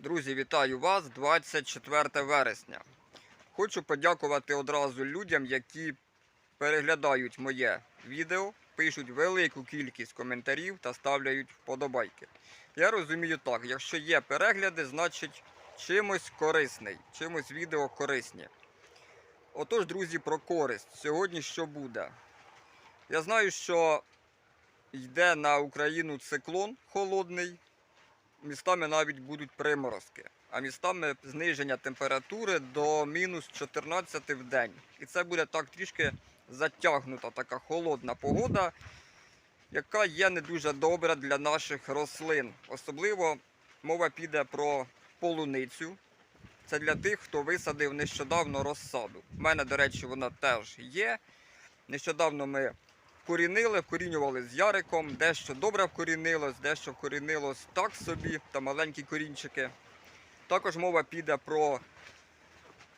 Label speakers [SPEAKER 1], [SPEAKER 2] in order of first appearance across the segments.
[SPEAKER 1] Друзі, вітаю вас 24 вересня. Хочу подякувати одразу людям, які переглядають моє відео, пишуть велику кількість коментарів та ставляють вподобайки. Я розумію так, якщо є перегляди, значить чимось корисний, чимось відео корисні. Отож, друзі, про користь. Сьогодні що буде? Я знаю, що йде на Україну циклон холодний, містами навіть будуть приморозки, а містами зниження температури до мінус 14 в день. І це буде так трішки затягнута така холодна погода, яка є не дуже добра для наших рослин. Особливо мова піде про полуницю. Це для тих, хто висадив нещодавно розсаду. У мене, до речі, вона теж є. Нещодавно ми вкорінили, вкорінювали з яриком, дещо добре вкорінилось, дещо вкорінилось так собі, та маленькі корінчики. Також мова піде про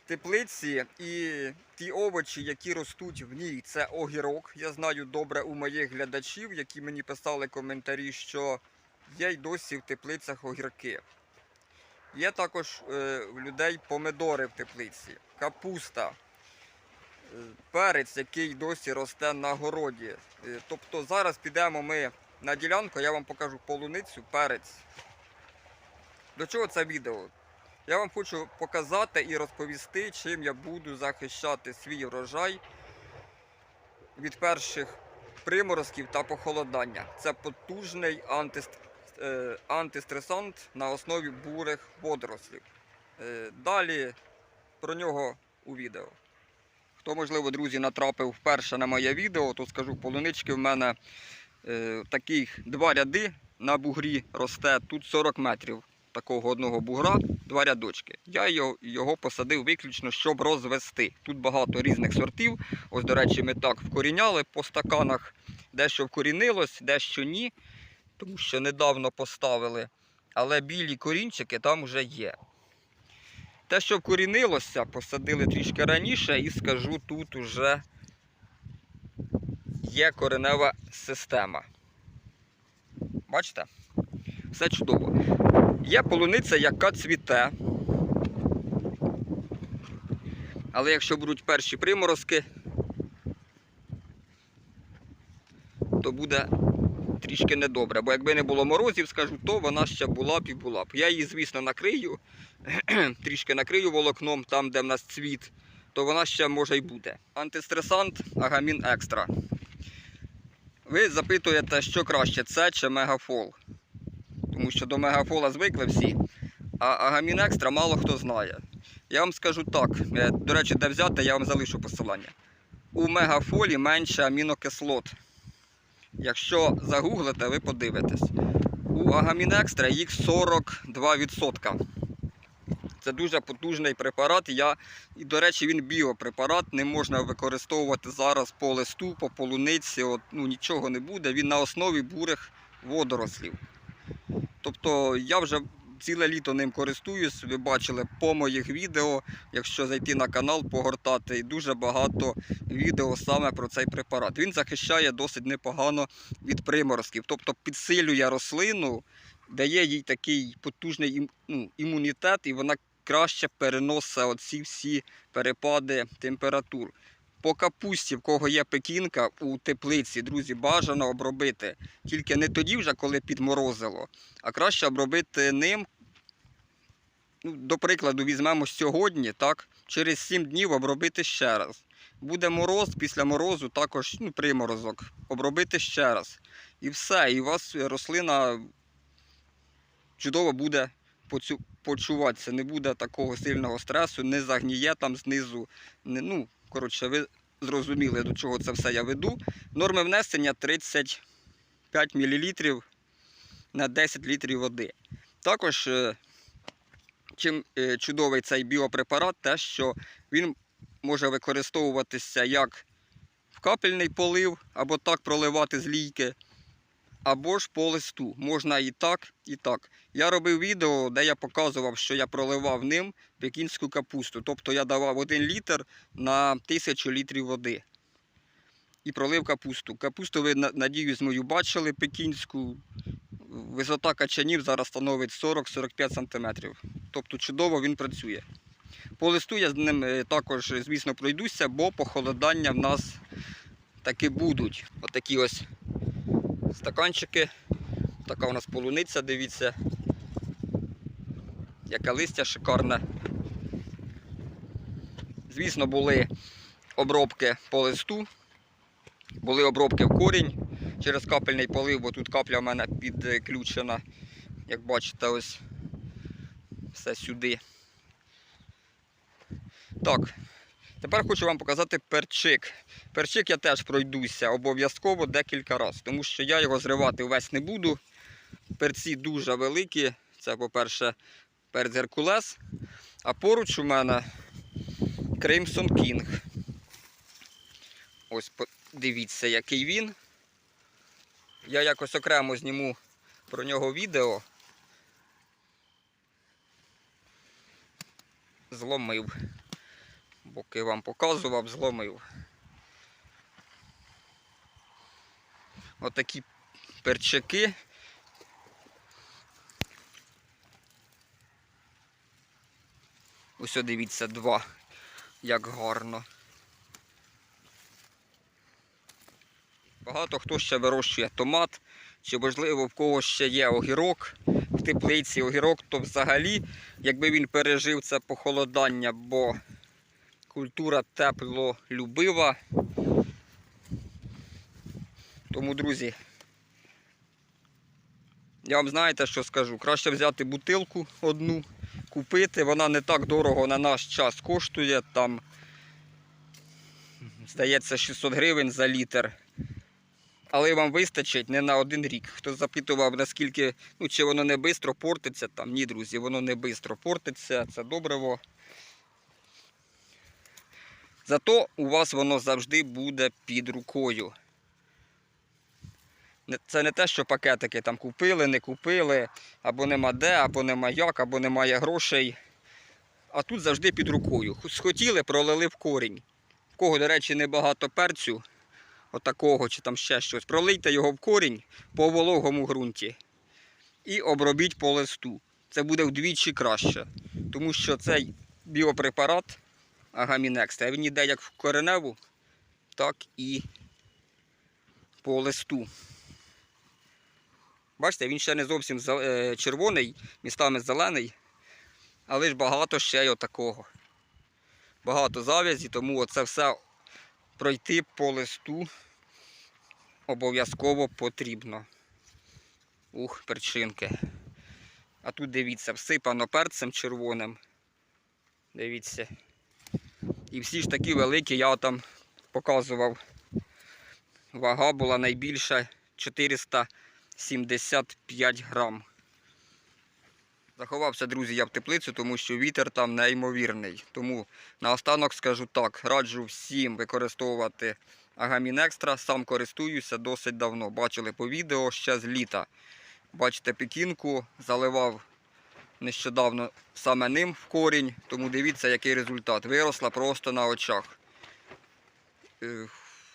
[SPEAKER 1] теплиці і ті овочі, які ростуть в ній. Це огірок. Я знаю добре у моїх глядачів, які мені писали коментарі, що є й досі в теплицях огірки. Є також е, в людей помидори в теплиці, капуста, е, перець, який досі росте на городі. Е, Тобто зараз підемо ми на ділянку, я вам покажу полуницю, перець. До чого це відео? Я вам хочу показати і розповісти, чим я буду захищати свій врожай від перших приморозків та похолодання. Це потужний е, антистресант на основі бурих водорослів. Е, Далі про нього у відео. Хто, можливо, друзі, натрапив вперше на моє відео, то скажу, полунички в мене е, таких два ряди на бугрі росте. Тут 40 метрів такого одного бугра, два рядочки. Я його, його посадив виключно, щоб розвести. Тут багато різних сортів. Ось, до речі, ми так вкоріняли по стаканах. Дещо вкорінилось, дещо ні, тому що недавно поставили. Але білі корінчики там вже є. Те, що вкорінилося, посадили трішки раніше, і скажу, тут уже є коренева система. Бачите? Все чудово. Є полуниця, яка цвіте. Але якщо будуть перші приморозки, то буде трішки недобре. Бо якби не було морозів, скажу, то вона ще була б і була б. Я її, звісно, накрию, трішки накрию волокном, там, де в нас цвіт, то вона ще може й буде. Антистресант Агамін Екстра. Ви запитуєте, що краще, це чи мегафол. Тому що до мегафола звикли всі, а Агамін Екстра мало хто знає. Я вам скажу так, е, до речі, де взяти, я вам залишу посилання. У мегафолі менше амінокислот. Якщо загуглите, ви подивитесь. У Агамінекстра їх 42%. Це дуже потужний препарат. Я, і, до речі, він біопрепарат, не можна використовувати зараз по листу, по полуниці, от, ну, нічого не буде. Він на основі бурих водорослів. Тобто я вже ціле літо ним користуюсь. Ви бачили по моїх відео, якщо зайти на канал, погортати, дуже багато відео саме про цей препарат. Він захищає досить непогано від приморозків, тобто підсилює рослину, дає їй такий потужний ну, імунітет, і вона краще переносить оці всі перепади температур. По капусті, в кого є пекінка у теплиці, друзі, бажано обробити. Тільки не тоді вже, коли підморозило, а краще обробити ним. Ну, до прикладу, візьмемо сьогодні, так, через 7 днів обробити ще раз. Буде мороз, після морозу також ну, приморозок. Обробити ще раз. І все. І у вас рослина чудово буде почуватися. Не буде такого сильного стресу, не загніє там знизу. Не, ну, коротше, ви зрозуміли, до чого це все я веду. Норми внесення 35 мл на 10 літрів води. Також, е, чим е, чудовий цей біопрепарат, те, що він може використовуватися як в капельний полив, або так проливати з лійки, або ж по листу. Можна і так, і так. Я робив відео, де я показував, що я проливав ним пекінську капусту. Тобто я давав 1 літр на 1000 літрів води. І пролив капусту. Капусту ви, на- надіюсь, мою бачили пекінську. Висота качанів зараз становить 40-45 см. Тобто чудово він працює. По листу я з ним е, також, звісно, пройдуся, бо похолодання в нас таки будуть. Отакі ось стаканчики. Така у нас полуниця, дивіться. Яке листя шикарне. Звісно, були обробки по листу, були обробки в корінь через капельний полив, бо тут капля в мене підключена. Як бачите, ось все сюди. Так, тепер хочу вам показати перчик. Перчик я теж пройдуся обов'язково декілька разів, тому що я його зривати весь не буду. Перці дуже великі. Це, по-перше, перець Геркулес. А поруч у мене Crimson King. Ось по- дивіться, який він. Я якось окремо зніму про нього відео. Зломив. Боки вам показував, зломив. Отакі перчики. Ось дивіться, два. Як гарно. Багато хто ще вирощує томат, чи можливо в кого ще є огірок в теплиці, огірок, то взагалі, якби він пережив це похолодання, бо культура теплолюбива. Тому, друзі, я вам знаєте, що скажу? Краще взяти бутилку одну, купити. Вона не так дорого на наш час коштує. Там, здається, 600 гривень за літр. Але вам вистачить не на один рік. Хто запитував, наскільки, ну чи воно не швидко портиться, там ні, друзі, воно не швидко портиться, це добриво. Зато у вас воно завжди буде під рукою. Це не те, що пакетики там купили, не купили, або нема де, або нема як, або немає грошей. А тут завжди під рукою. Схотіли, пролили в корінь. В кого, до речі, небагато перцю, отакого чи там ще щось. Пролийте його в корінь по вологому ґрунті і обробіть по листу. Це буде вдвічі краще. Тому що цей біопрепарат Агамінекс, він йде як в кореневу, так і по листу. Бачите, він ще не зовсім е, червоний, містами зелений, але ж багато ще й отакого. Багато завязі, тому оце все пройти по листу обов'язково потрібно. Ух, перчинки. А тут дивіться, всипано перцем червоним. Дивіться. І всі ж такі великі, я там показував. Вага була найбільша 475 грам. Заховався, друзі, я в теплицю, тому що вітер там неймовірний. Тому наостанок скажу так, раджу всім використовувати Агамін Екстра. Сам користуюся досить давно. Бачили по відео ще з літа. Бачите пекінку, заливав нещодавно саме ним в корінь, тому дивіться, який результат. Виросла просто на очах. Е,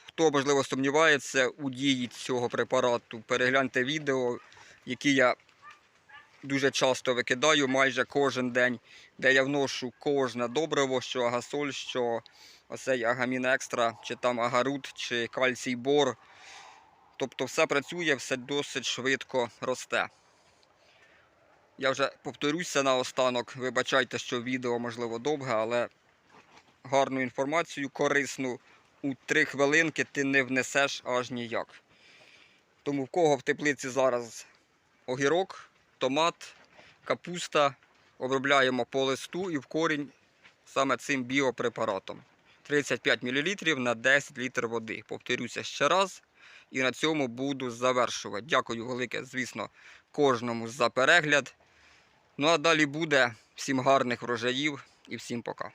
[SPEAKER 1] Хто, можливо, сумнівається у дії цього препарату, перегляньте відео, які я дуже часто викидаю майже кожен день, де я вношу кожне добриво, що агасоль, що оцей агамін екстра, чи там агарут, чи кальцій бор. Тобто все працює, все досить швидко росте. Я вже повторюся наостанок. Вибачайте, що відео можливо довге, але гарну інформацію, корисну у три хвилинки ти не внесеш аж ніяк. Тому в кого в теплиці зараз огірок, томат, капуста, обробляємо по листу і в корінь саме цим біопрепаратом. 35 мл на 10 літрів води. Повторюся ще раз. І на цьому буду завершувати. Дякую велике, звісно, кожному за перегляд. Ну а далі буде всім гарних врожаїв і всім пока.